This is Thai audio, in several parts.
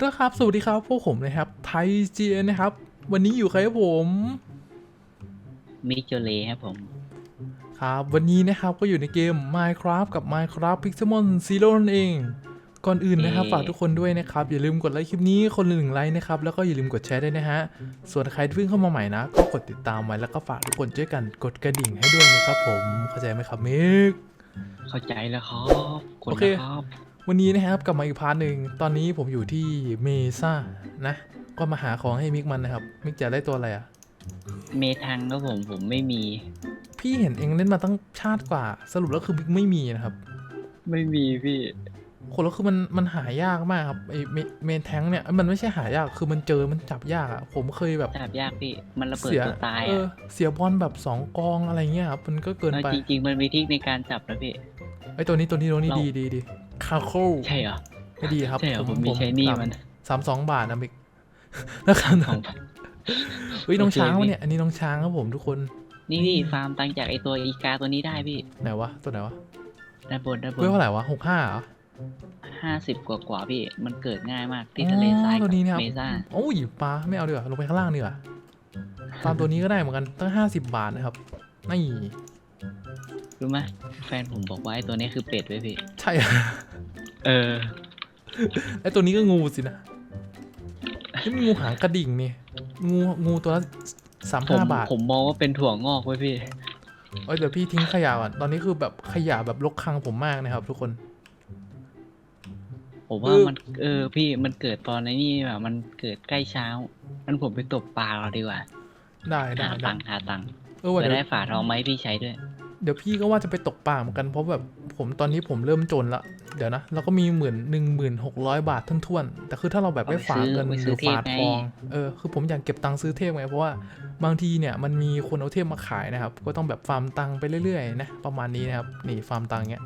ฮัลโหลครับ สวัสดีครับ พวกผมนะครับ ไทยเจียนะครับ วันนี้อยู่ใครครับผม มิกโจเลครับผม ครับ วันนี้นะครับก็อยู่ในเกม Minecraft กับ Minecraft Pixelmon Zero นั่นเอง ก่อนอื่นนะครับเอ่อฝากทุกคนด้วยนะครับ อย่าลืมกดไลค์คลิปนี้คนละหนึ่งไลค์นะครับ แล้วก็อย่าลืมกดแชร์ด้วยนะฮะ ส่วนใครที่เพิ่งเข้ามาใหม่นะ ก็กดติดตามไว้แล้วก็ฝากทุกคนช่วยกันกดกระดิ่งให้ด้วยนะครับผม เข้าใจไหมครับมิกเข้าใจแล้วครับกดโอเคนะครับ วันนี้นะครับกลับมาอีกพาร์ทหนึ่งตอนนี้ผมอยู่ที่เมซ่านะ ก็มาหาของให้มิกมันนะครับ มิกจะได้ตัวอะไรอะเมทังครับผมผมไม่มี พี่เห็นเองเล่นมาตั้งชาติกว่า สรุปแล้วคือมิกไม่มีนะครับ ไม่มีพี่คนแล้วคือมันมันหายากมากครับไอเมเมนแทงเนี่ยมันไม่ใช่หายากคือมันเจอมันจับยากอะผมเคยแบบจับยากพี่มันระเบิดเสียตัวตายเออะอเสียบอลแบบสองกองอะไรเงี้ยครับมันก็เกินเอาไปจริงๆมันมีทริกในการจับนะพี่ไอตัวนี้ตัวนี้ตัวนี้เราดีดีดี คาโคใช่เหรอไม่ดีครับ ใช่เหรอผมมีใช้หนี่มันสามสองบาทนะมิกแล้วกันของเฮ้ยน้องโอเคช้างวะพี่เนี่ยอันนี้น้องช้างครับผมทุกคน นี่พี่ฟาร์มตังค์จากไอตัวอีกาตัวนี้ได้พี่ไหนวะตัวไหนวะด้านบนด้านบเพื่นอเท่าไหร่วะหกห้าเหรอห้าสิบกว่ากว่าๆพี่ มันเกิดง่ายมากที่ทะเลทรายอ๋อตัวนี้เนี่ยครับเมซ่าโอ้ยปลาไม่เอาดีกว่าลงไปข้างล่างดีกว่าฟาร์มตัวนี้ก็ได้เหมือนกันตั้งห้าสิบบาทนะครับนี่รู้ไหมแฟนผมบอกว่าไอตัวนี้คือเป็ดไว้ยพี่ ใช่อะ เออ ไอตัวนี้ก็งูสินะนี่มันงูหางกระดิ่งนี่งูงูตัวละสามผมห้าบาทผมมองว่าเป็นถั่วงอกไว้ยพี่ เอ้ยเดี๋ยวพี่ทิ้งขยะก่อนตอนนี้คือแบบขยะแบบลกคลังผมมากนะครับ ทุกคน ผมว่าเออมันเออพี่มันเกิดตอนในนี่แบบมันเกิดใกล้เช้างั้นผมไปตบปลาเราดีกว่าได้ได้หาได้ตังค์หาตังค์เออว่าเพื่อเดี๋ยวได้ฝาทองไหมาให้พี่ใช้ด้วย เดี๋ยวพี่ก็ว่าจะไปตกปลาเหมือนกันเพราะแบบ ผมตอนนี้ผมเริ่มจนละ เดี๋ยวนะ เราก็มีหมื่นหนึ่งหมื่นหกร้อยบาทท่วนๆ แต่คือถ้าเราแบบไม่ฝากเงินหรือฝากทอง เออ คือผมอยากเก็บตังค์ซื้อเทพไง เพราะว่าบางทีเนี่ยมันมีคนเอาเทพมาขายนะครับ ก็ต้องแบบฟาร์มตังค์ไปเรื่อยๆนะ ประมาณนี้นะครับ นี่ฟาร์มตังค์เนี้ย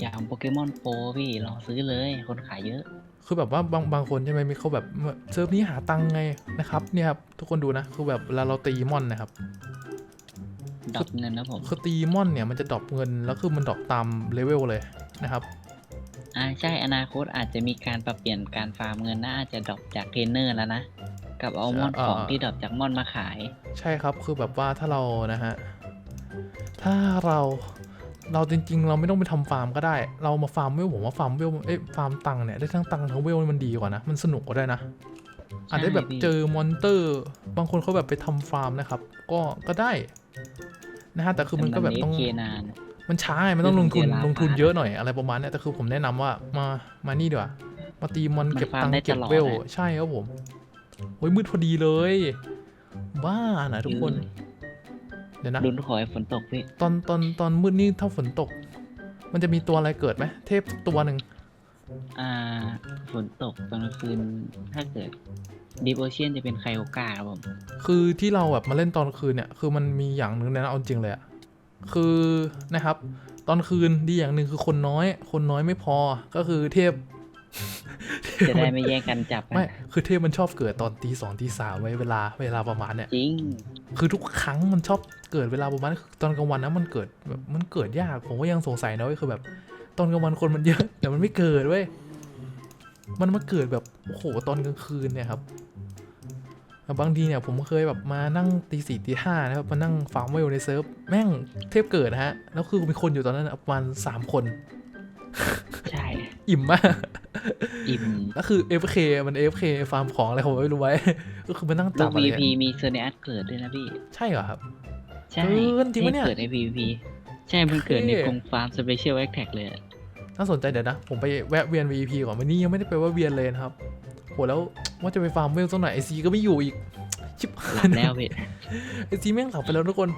อย่างโปเกมอนโปรพี่ลองซื้อเลย คนขายเยอะ คือแบบว่าบางบางคนใช่ไหมมีเขาแบบเซิร์ฟนี้หาตังค์ไงนะครับ เนี่ยครับทุกคนดูนะ คือแบบเวลาเราตีมอนนะครับ ดอกเงินนะผมคือตีมอนเนี่ยมันจะดรอปเงินแล้วคือมันดรอปตามเลเวลเลยนะครับอ่าใช่อนาคตอาจจะมีการปรับเปลี่ยนการฟาร์มเงินนะอาจจะดรอปจากเทรนเนอร์แล้วนะกับเอามอนเอ่อของที่ดรอปจากมอนมาขาย ใช่ครับคือแบบว่าถ้าเรานะฮะถ้าเราเราจริง ๆ เราไม่ต้องไปทำฟาร์มก็ได้ เรามาฟาร์มเวลผมว่าฟาร์มเวลเอ้ยฟาร์มตังค์เนี่ยได้ทั้งตังค์ทั้งเวลมันดีกว่านะ มันสนุกกว่าด้วยนะ อาจได้แบบใช่พี่เจอมอนเตอร์ บางคนเขาแบบไปทำฟาร์มนะครับ ก็ก็ได้ นะฮะแต่คือมันก็แบบต้องเคนานมันช้าไงมันต้องลงทุนเวลาลงทุนปาดเยอะหน่อยอะไรประมาณเนี้ยแต่คือผมแนะนำว่ามามานี่ดีกว่ามาตีมอนมันเก็บฟาร์มตังค์ได้เก็บตลอดเวลอะใช่ครับผมโอ้ยมืดพอดีเลยบ้านะทุกคนเดี๋ยวนะลุ้นขอให้ฝนตกพี่ตอนตอนตอนมืดนี่ถ้าฝนตก มันจะมีตัวอะไรเกิดไหมเทพตัวหนึ่งอ่าฝนตกตอนกลางคืนถ้าเกิด ดีโอเชียนจะเป็นไคโอกาครับผม คือที่เราแบบมาเล่นตอนคืนเนี่ย คือมันมีอย่างหนึ่งนะเอาจริงเลยอะคือนะครับ ตอนคืนดีอย่างหนึ่งคือคนน้อย คนน้อยไม่พอ ก็คือเทพจะได้ไม่แย่งกันจับกัไม่คือเทพมันชอบเกิดตอนตีสองตีสามไว้เวลาเวลาประมาณเนี่ยจริงคือทุกครั้งมันชอบเกิดเวลาประมาณคือตอนกลางวันนะมันเกิดแบบมันเกิดยากผมก็ยังสงสัยนะเว้ยคือแบบ ตอนกลางวันคนมันเยอะแต่มันไม่เกิดเว้ยมันมาเกิดแบบโอ้โหตอนกลางคืนเนี่ยครับแล้ว บางทีเนี่ยผมเคยแบบมานั่งตีสี่ตีห้านะครับมานั่งฟาร์มเวลในเซิร์ฟแม่งเทพเกิดนะฮะ แล้วคือมีคนอยู่ตอนนั้นนะประมาณสามคน ใช่ อิ่มมาก อิ่มแล้วคือ FK มัน FK ฟาร์มของอะไรผมไม่รู้ไว้ ก็คือมานั่งลูจับกอะไร VP เนี่ยมีเซอร์เนอัสเกิดด้วยนะพี่ ใช่เหรอครับ ใช่เกินจริงปะเนี่ยเกิดใน PVP ใช่มันเกิดในเท่กรงฟาร์มสเปเชียลแอคแท็กเลยอะน่าสนใจเดี๋ยวนะ ผมไปแวะเวียน VP ก่อนวันนี้ยังไม่ได้ไปแวะเวียนเลยนะครับ โหแล้วว่าจะไปฟาร์มเวลสักหน่อยไอซีก็ไม่อยู่อีก ชิบหลับแล้วพี่ไอซีแม่งหลับไปแล้วทุกคน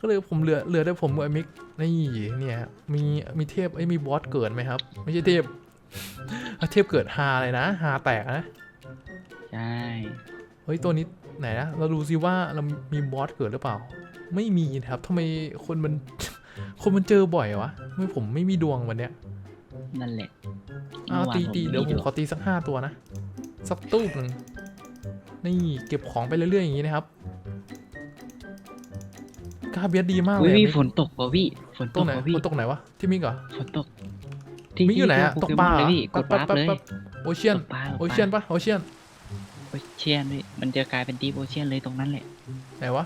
ก็เลยผมเหลือเหลือแต่ผมกับไอมิกนี่เนี่ยมีมีเทพไอยมีบอสเกิดไหมครับ ไม่ใช่เทพอะเทพเกิดฮาเลยนะฮาแตกนะใช่เฮ้ยตัวนี้ไหนนะเราดูซิว่าเรามีบอสเกิดหรือเปล่า ไม่มีนะครับทำไมคนมันคนมันเจอบ่อยวะไม่ผมไม่มีดวงวันเนี้ยนั่นแหละอ้าวเมื่อวานตีตีผมเดี๋ยวผมมีขอตีสักห้าตัวนะ สักตู้หนึ่งนี่เก็บของไปเรื่อยๆอย่างนี้นะครับกาเบียสดีมากเลอุ้ยยพี่มิกฝนตกป่ะพี่ฝนตตรงกไหนป่ะพี่ฝนตกไหนวะที่มิกเหรอฝนตกมิกอยู่ไหนอะที่ตกโปเกปมลาอนเหรเลอยพี่กดวาร์ปเลยโอเชียนตกปลาตกโอเชียนปะโอเชียนโอเชียนด้วยมันจะกลายเป็นดีโอเชียนเลยตรงนั้นแหละไหนวะ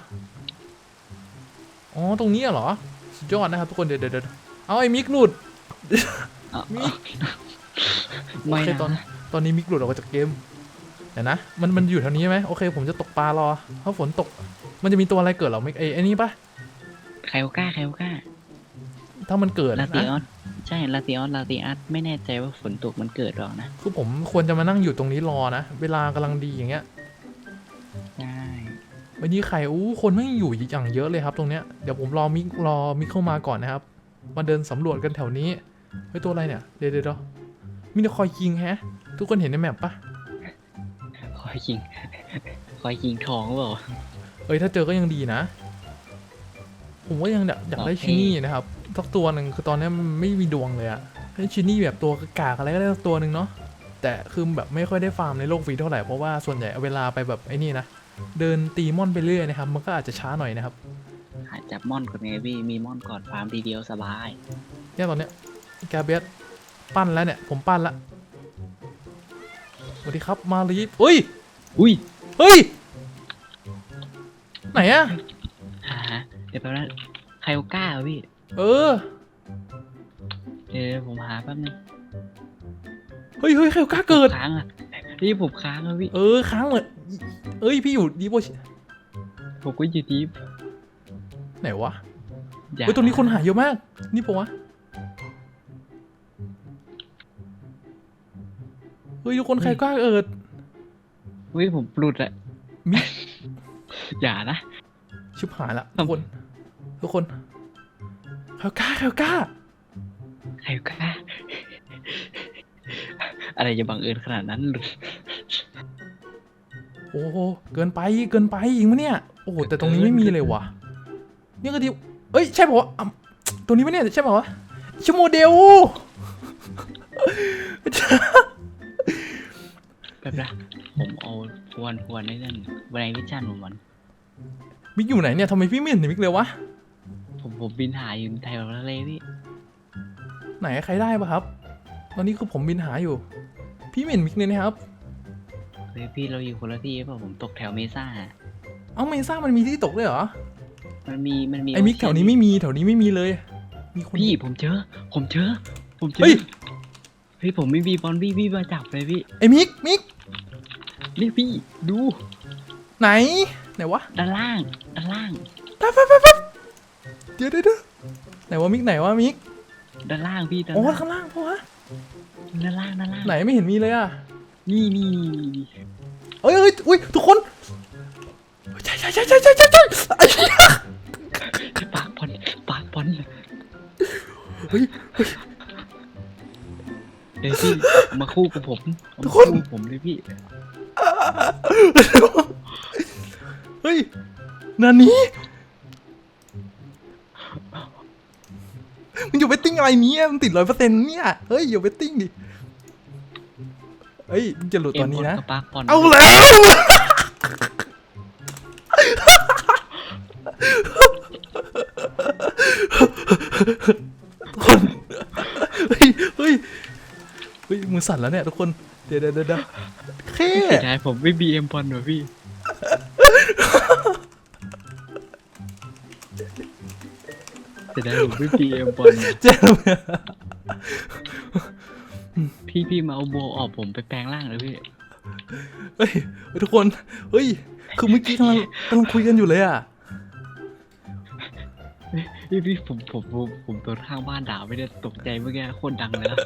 อ๋อตรงนี้เหรอสุดยอดนะครับทุกคนเดี๋ยวเดี๋ยวเดี๋ยวเอาไอ้มิกหลุดเอามีเอาไม่โอเคตอนนะ ตอนนี้มิกหลุดออกมาจากเกมเดี๋ยวนะ มันมันอยู่แถวนี้ไหมโอเค ผมจะตกปลารอเพราะฝนตก มันจะมีตัวอะไรเกิดเหรอมิกไอ้ไอ้นี่ปะไคโอก้าไคโอก้าถ้ามันเกิดลานะติออนใช่ลาติออนลาติอัสไม่แน่ใจว่าฝนตกมันเกิดหรอกนะคือผมควรจะมานั่งอยู่ตรงนี้รอนะ เวลากำลังดีอย่างเงี้ยใช่วันนี้ใครอู้คนไม่งอยู่อย่างเยอะเลยครับตรงเนี้ยเดี๋ยวผมรอมิกรอมิกเข้ามาก่อนนะครับมาเดินสำรวจกันแถวนี้เฮ้ยตัวอะไรเนี่ยเดี๋ยวเดี๋ยวเดี๋ยวมีแต่คอยยิงแฮะ ทุกคนเห็นในแมปปะคอยยิง คอยยิงทองหรือเปล่าเอ้ยถ้าเจอก็ยังดีนะ ผมว่ายังอยากอยากได้โอเคชินี่นะครับสักตัวหนึ่งคือตอนนี้มันไม่มีดวงเลยอะให้ชินี่แบบตัวกากๆอะไรก็ได้สักตัวหนึ่งเนาะแต่คือแบบไม่ค่อยได้ฟาร์มในโลกฟรีเท่าไหร่เพราะว่าส่วนใหญ่เอาเวลาไปแบบไอ้นี่นะเดินตีมอนไปเรื่อยนะครับ มันก็อาจจะช้าหน่อยนะครับหาจับม่อนก่อนไงพี่มีม่อนก่อนฟาร์มทีเดียวสบายเนี่ยตอนเนี้ยแกเบสปั้นแล้วเนี่ยผมปั้นละส วัสดีครับมาลีฟเฮ้ยอุ้ยเฮ้ยไหนอะหาเดี๋ยวแป๊บนึงไคโอก้าเหรอพี่เออเดี๋ยวผมหาแป๊บนึงเฮ้ยเฮ้ยใครกล้าเกิด ค้างอะนี่ผมค้างแล้วพี่เออค้างเหมือนเอ้ยพี่อยู่ดีโบชผมก็อยู่ดีไหนวะอย่าเฮ้ยตรงนี้คนหาเยอะมาก นี่ปะวะ เฮ้ยทุกคนใครกล้าเอิดเฮ้ยผมหลุดอะมิอย่านะชิบหายละทุกคนทุกคนใครกล้าใครกล้าไคโอก้า อะไรจะบังเอิญขนาดนั้นหรือโอ้โหเกินไปเกินไปจริงมะเนี่ย โอ้โหแต่ตรงนี้ไม่มีเลยว่ะเนี่ยก็ดีเอ้ยใช่ปะวะอะตรงนี้ไหมเนี่ยใช่ปะวะชั่วโมเดล วนทวนได้นั่นวันไหนวิจารณ์ผมวันมิกอยู่ไหนเนี่ยทำไมพี่ไม่เห็นมิกเลยวะ ผมผมบินหาอยู่ไทยแบบทะเลพี่ไหนใครได้ปะครับ ตอนนี้คือผมบินหาอยู่ พี่ไม่เห็นมิกเลยนะครับ เฮ้ยพี่เราอยู่คนละที่เปล่าผมตกแถวเมซ่า เอ้าเมซ่ามันมีที่ตกด้วยเหรอ มันมีมันมีไอ้มิกแถวนี้ไม่มีแถวนี้ไม่มีเลย มีคนพี่ผมเจอ ผมเจอ ผมเจอ เฮ้ย เฮ้ยผมไม่มีบอลพี่พี่มาจับเลยพี่ ไอ้มิกมิก นี่พี่ดูไหน ไหนวะด้านล่างด้านล่างแป๊บแป๊บแป๊บแป๊บเดี๋ยวเดี๋ยวเดี๋ยวไหนวะมิกไหนวะมิกด้านล่างพี่ด้านโอ้ล่างข้างล่างปะวะด้านล่างด้านล่างไหนไม่เห็นมีเลยอะนี่นี่นี่นี่เอ้ยเอ้ยอุ้ยทุกคนใช่ใช่ใช่ใช่ใช่ใช่ใช่ไอ้เหี้ยปากบอลปากบอลเฮ้ยเดี๋ยวพี่มาคู่กับผมเอาทุมากคน คู่กับผมเลยพี่ เฮ้ยนานี้มันอยู่เวทติ้งอะไรเนี้มันติดร้อยเปอร์เซ็นต์เนี่ยเฮ้ยอยู่เวทติ้งดิเฮ้ยมึงจะหลุดตอนนี้นะเอากบอลเอาแล้วทุกคนเฮ้ยเฮ้ยเฮ้ยมือสั่นแล้วเนี่ยทุกคนเดี๋ยวเดี๋ยวเดี๋ยว เดี๋ยวแค่เสียดายผมไม่บีเอ็มบอลหรอพี่เสียดายผมไม่บีเอ็มบอลว่ะเจ็บพี่พี่มาเอาโบออกผมไปแปลงร่างเลยพี่ เฮ้ย ทุกคน เฮ้ย คือเมื่อกี้กำลังกำลังคุยกันอยู่เลยอะ พี่พี่ผมผมผมผมโดนข้างบ้านด่าไม่ได้ตกใจเมื่อกี้โคตรดังเลยนะ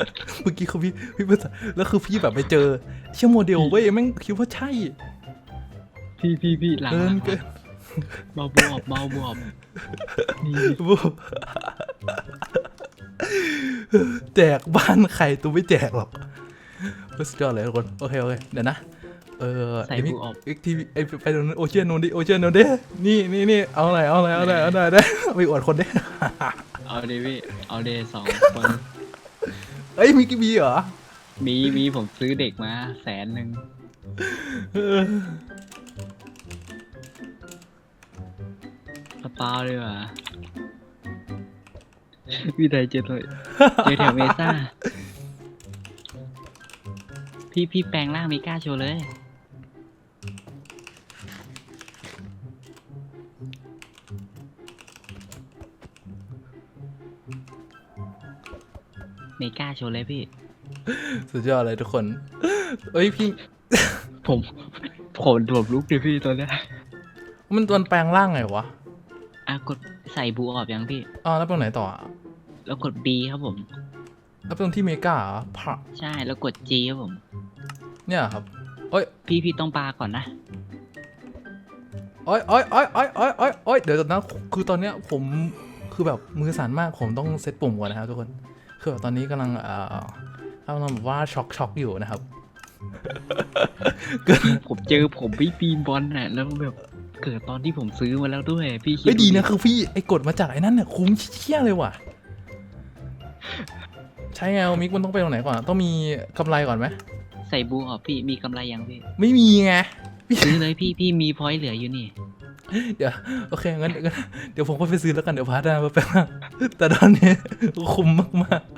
เมื่อกี้คือพี่พี่ภาษาแล้วคือพี่แบบไปเจอเชื่อโมเดลเว้ยแม่งคิดว่าใช่พี่พี่พี่หลังเกิหลันงเกินเมาบวบเมาบวบนี่บูแจกบ้านใครตัวไม่แจกหรอกเฮ้ยสุดยอดเลยทุกคน โอเค โอเค เดี๋ยวนะ เออใส่ไอ้มิบูออก เอ็กทีไอไปตรงนั้นโอเชียนโนนดิโอเชียนโนนดินี่นี่นี่เอาหน่อยเอาหน่อยเอาหน่อยเอาหน่อยได้ไปอวดคนดิเอาเดพี่เอาเดสองคนเอ้ยมีกี่บีเหรอมีมีผมซื้อเด็กมาแสนหนึ่งเออสปาเลยว่ะพี่ไดเจอเลยเจอแถวเมซ่าพี่พี่พี่แปลงร่างมีกล้าโชว์เลย เมกาโชว์เลยพี่ สุดยอดเลยทุกคน เอ้ยพี่ ผมผมรวมลุกเลยพี่ตอนเนี้ยมันตัวแปลงร่างไงวะ อะกดใส่บูออกยังพี่ อ๋อแล้วตรงไหนต่ออะแล้วกด B ครับผม แล้วตรงที่เมกาเหรอพระใช่แล้วกด G ครับผม เนี่ยครับเอ้ยพี่พี่ต้องปาก่อนนะ โอ้ยโอ้ยโอ้ยโอ้ยโอ้ยโอ้ยโอ้ยเดี๋ยวนะคือตอนเนี้ยผมคือแบบมือสั่นมากผมต้องเซตปุ่มก่อนนะครับทุกคน คือแบบตอนนี้กำลังเอ่อกำลังแบบว่าช็อกช็อกอยู่นะครับ ผมเจอผมพี่ปีนบอลน่ะแล้วแบบเกิดตอนที่ผมซื้อมาแล้วด้วย พี่คิดเฮ้ยดีนะดูคือพี่ไอ้กดมาจากไอ้นั่นเนี่ยคุ้มเชี่ยเลยว่ะ ใช่ไงมิกมันต้องไปตรงไหนก่อน ต้องมีกำไรก่อนไหมใส่บูออกพี่มีกำไรยังพี่ ไม่มีไง ซื้อเลยพี่พี่มีพอยต์เหลืออยู่นี่ เดี๋ยวโอเคงั้นงั้นเดี๋ยวผมก็ไปซื้อแล้วกันเดี๋ยวพาร์ทหน้ามาแป๊บนึงแต่ตอนนี้คุ้มมากๆ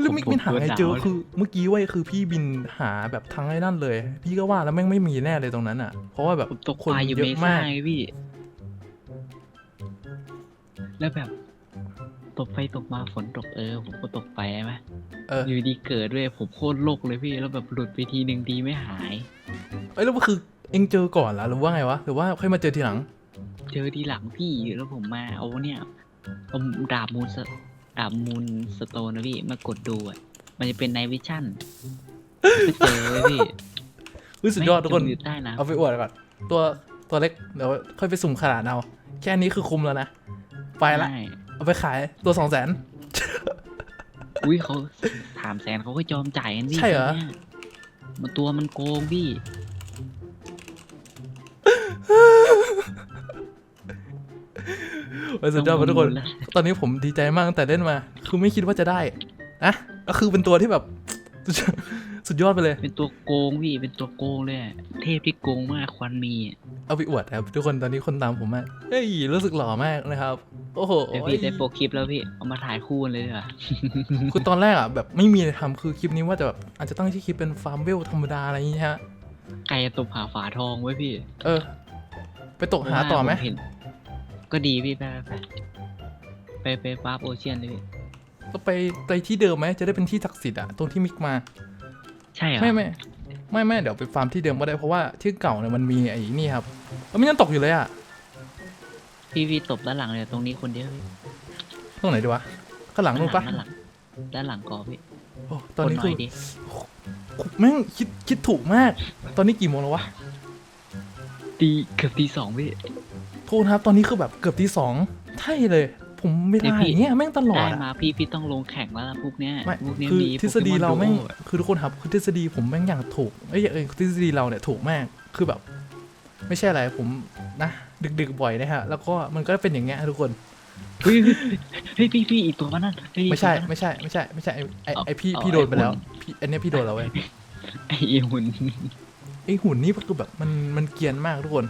แล้วมิกบินหาไงเจอคือเมื่อกี้เว้ยคือพี่บินหาแบบทั้งไอ้นั่นเลย พี่ก็ว่าแล้วแม่งไม่มีแน่เลยตรงนั้นอะ เพราะว่าแบบผมตกคปนลาอยู่เยเมอะซ่ามากไงพี่แล้วแบบตกไปตกมาฝนตกเออ ผมก็ตกไปใช่ไหมเอออยู่ดีเกิดด้วยผมโคตรโลกเลยพี่แล้วแบบหลุดไปทีหนึ่งดีไม่หาย เอ้ยแล้วมันคือ เอ็งเจอก่อนเหรอหรือว่าไงวะหรือว่าค่อยมาเจอทีหลัง เจอทีหลังพี่แล้วผมมาเอาเนี่ยเอาดาบมูลสดาบมูลสโตนนะพี่มากดดูอะมันจะเป็นไนวิชั่นไม่เจอเลยพี่รู้สุดยอดทุกคนไม่อยู่ใต้น้เอาไปอวดก่อนตัวตัวเล็กเดี๋ยวค่อยไปสุ่มขนาดเอาแค่นี้คือคุ้มแล้วนะำไปละใช่เอาไปขายตัวสองแสนอุ้ยเขาถามแสนเขาก็ยอมจ่ายกันพี่ใช่เหรอตัวนี้ยมันตัวมันโกงพี่ โอ้ยสุดยอดมากทุกคนแล้วตอนนี้ผมดีใจมากตั้งแต่เล่นมา คือไม่คิดว่าจะได้นะก็คือเป็นตัวที่แบบสุดยอดสุดยอดไปเลย เป็นตัวโกงพี่ เป็นตัวโกงเลยอะเทพที่โกงมากควันมีอะเอาไปอวดครับทุกคนตอนนี้คนตามผมมากเฮ้ยรู้สึกหล่อมากนะครับ โอ้โห เดี๋ยวพี่ได้โปรคลิปแล้วพี่ เอามาถ่ายคู่กันเลยดีกว่าคือตอนแรกอะแบบไม่มีอะไรทำคือคลิปนี้ว่าจะแบบอาจจะตั้งชื่อคลิปเป็นฟาร์มเวลธรรมดาอะไรอย่างเงี้ยฮะไก่ตบหาฝาทองไว้พี่เออ ไปตกหาต่อไหม ผเน ก็ดีพี่ไปไปไปไปไปวาร์ปโอเชียนเลยพี่ก็ไปไปที่เดิมไหมจะได้เป็นที่ศักดิ์สิทธิ์อะตรงที่มิกมา ใช่เหรอไม่ไม่ไม่ไม่เดี๋ยวไปฟาร์มที่เดิมก็ได้เพราะว่าที่เก่าเนี่ยมันมีไอ้นี่ครับแล้วมันยังตกอยู่เลยอะพี่พี่ตบด้านหลังเลยตรงนี้คนเดียวพี่ตรงไหนดีวะข้างหลังนู่นปะด้านหลังด้านหลังก่อพี่โอ้ตอนนี้คคือหยดิแม่งคิดคิดถูกมาก ตอนนี้กี่โมงแล้ววะตีเกือบตีสองพี่ โทษนะครับ ตอนนี้คือแบบเกือบตีสองใช่เลย ผมเวลาอย่างเงี้ยแม่งตลอได้ดอะมาพี่พี่ต้องลงแข่งแล้วล่ะพวกเนี้ยไม่พวกเนี้ยคือมีทฤษฎีเราแม่งโปเกอน Go คือทุกคนครับคือทฤษฎีผมแม่งอย่างถูกเอ้ยเอ้ยทฤษฎีเราเนี่ยถูกมากคือแบบ ไม่ใช่อะไรผมนะดึกๆบ่อยนะฮะ แล้วก็มันก็เป็นอย่างเงี้ยทุกคนเฮ้ยเฮ้ยเฮ้ยพี่พี่อีกตัวมันนั่นเฮ้ยไม่ใช่ตัวนั้นไม่ใช่ไม่ใช่ไม่ใช่ไอ้ไอ้เอาไอพี่เอาพี่โดนไปแล้วไอ้หุ่นพี่อันเนี้ยพี่โดนแล้วเว้ยไอ้หุ่นไอหุ่นนี่คือแบบมันมันเกรียนมากทุกคน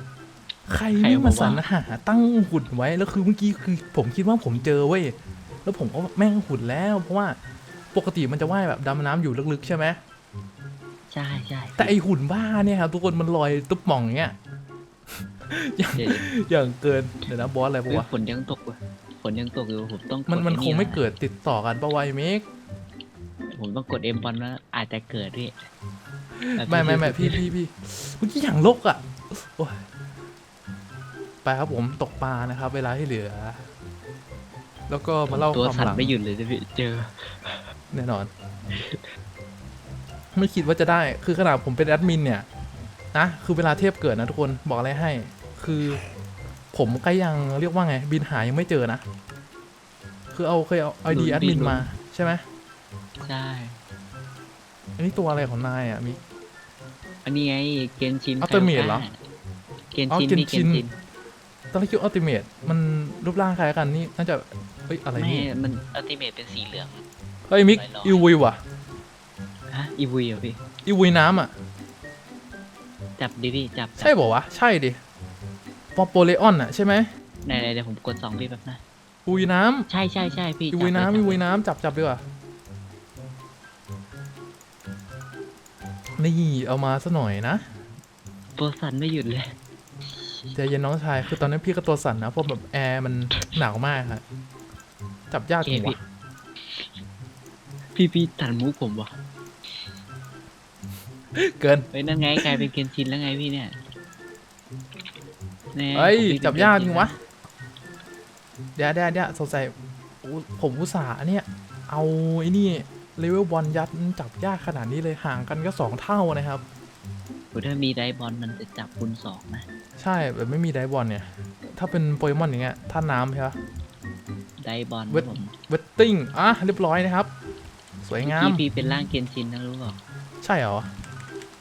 ใครใครไม่มาบอกว่าสรรหาตั้งหุ่นไว้แล้วคือเมื่อกี้คือ ผมคิดว่าผมเจอเว้ยแล้วผมก็แม่งหุ่นแล้ว เพราะว่าปกติมันจะว่ายแบบดำน้ำอยู่ลึกๆใช่ไหมใช่ใช่แต่ไอหุ่นบ้าเนี่ยครับทุกคนมันลอยตุ๊บหม่องอย่างเงี้ยอย่างเดี๋ยวอย่างเกินเดี๋ยวนะบอสอะไรเฮ้ปะยวะฝนยังตกว่ะฝนยังตกอยู่ผมต้องมันกดมันอ้คงไม่แล้วเกิดติดต่อกันปะวะไอ้เมกผมต้องกดเอ็มบอลแล้วอาจจะเกิดพี่แต่ไม่ไม่ไม่พี่พี่พี่เมื่อกี้อย่างโลกอะโอ้ย ไปครับผมตกปลานะครับ เวลาที่เหลือ แล้วก็มาเล่าตัวความสั่นหลังไม่หยุดเลยนะพี่เจอ แน่นอน ไม่คิดว่าจะได้คือขนาดผมเป็นแอดมินเนี่ยนะคือเวลาเทพเกิดนะทุกคนบอกอะไรให้ คือผมก็ยังเรียกว่าไง บินหายังไม่เจอนะ คือเอาเคยเอาไอดีลุ้นแอดบิมินนลุ้น มาใช่ไหมใช่ อันนี้ตัวอะไรของนายอะมีอันนี้ไงเกนชิน Ultimate เหรอ เกนอ๋อชินเกนพี่ชิเกนนชิน ตอนแรกคิดอัลติเมทมันรูปร่างคล้ายกันนี่น่าจะเฮ้ยอะไรไม่นี่มันอัลติเมทเป็นสีเหลือง เฮ้ยมิกลอยๆอีวุยว่ะฮะ อีวีเหรอพี่ อีวุยน้ำอะ จับดิพี่ จับจับใช่บอกวะใช่ดิปอโปเลออนอะใช่ไหมไหนๆเดี๋ยวผมกดสองพี่แป๊บนะอุยน้ำใช่ใช่ใช่พี่อีวุยจับเลน้ำจัอีบวุยเลยน้ำจับจับดีกว่านี่เอามาซะหน่อยนะตัวสั่นไม่หยุดเลย ใจเย็นน้องชาย คือตอนนี้พี่ก็ตัวสั่นนะเพราะแบบแอร์มันหนาวมากครับจับยากจริงวะพี่พี่ตัดมุกผมวะเกินเฮ้ยนั่นไงกลายเป็นเกนชินแล้วไงพี่เนี่ยแน่เฮ้ยของพี่จับเป็นยากเกนจชิรินงวะเดี๋ยวเดี๋ยวเดี๋ยวสงสัยอุ๊ยผมอุตส่าห์เนี่ย เอาไอ้นี่เลเวลบอลยัดมันจับยากขนาดนี้เลยห่างกันก็สองเท่านะครับโหถ้ามีไดบอลมันจะจับคูณสองนะ ใช่แบบไม่มีไดบอลเนี่ย ถ้าเป็นโปเกมอนอย่างเงี้ยท่าน้ำใช่ปะไดบอลเวทผมเวตติ้งอะเรียบร้อยนะครับ สวยงามพี่พี่เป็นร่างเกนชินนะรู้เปล่าใช่เหรอ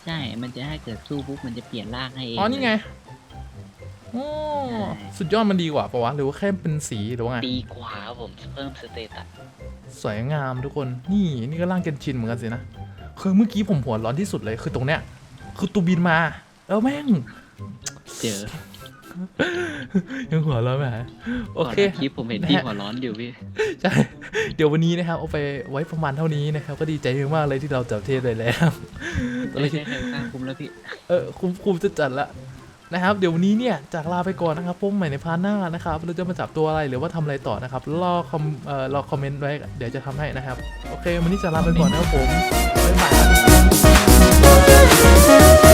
ใช่ มันจะให้เกิดสู้ปุ๊บมันจะเปลี่ยนร่างให้เองอ๋อนี่ไงโอ้สุดยอดมันดีกว่าปะวะหรือว่าแค่เป็นสีหรือว่าไงดีกว่าครับผมเพิ่มสเตตัสสวยงามทุกคนนี่นี่ก็ร่างเกนชินเหมือนกันสินะคือเมื่อกี้ผมหัวร้อนที่สุดเลยคือตรงเนี้ยคือตูบินมาแล้วแม่ง เจอยังหัวร้อนไหมฮะโอเคก่นหน้าคลิปผมเห็นพี่หัวร้อนอยู่พี่ใช่เดี๋ยววันนี้นะครับเอาไปไว้ประมาณเท่านี้นะครับ ก็ดีใจมากๆเลยที่เราจับเทปเลยแล้วตอนไม่นี้ใช่ใครกล้าคุมแล้วพี่เออคุมคุมจะจัดละนะครับ เดี๋ยววันนี้เนี่ยจากลาไปก่อนนะครับพบใหม่ในพาร์ทหน้านะครับเราจะมาจับตัวอะไรหรือว่าทำอะไรต่อนะครับรอคอมเอ่อรอคอมเมนต์ไว้เดี๋ยวจะทำให้นะครับ โอเค วันนี้จะลาไปก่อนนะครับผมบ๊ายบาย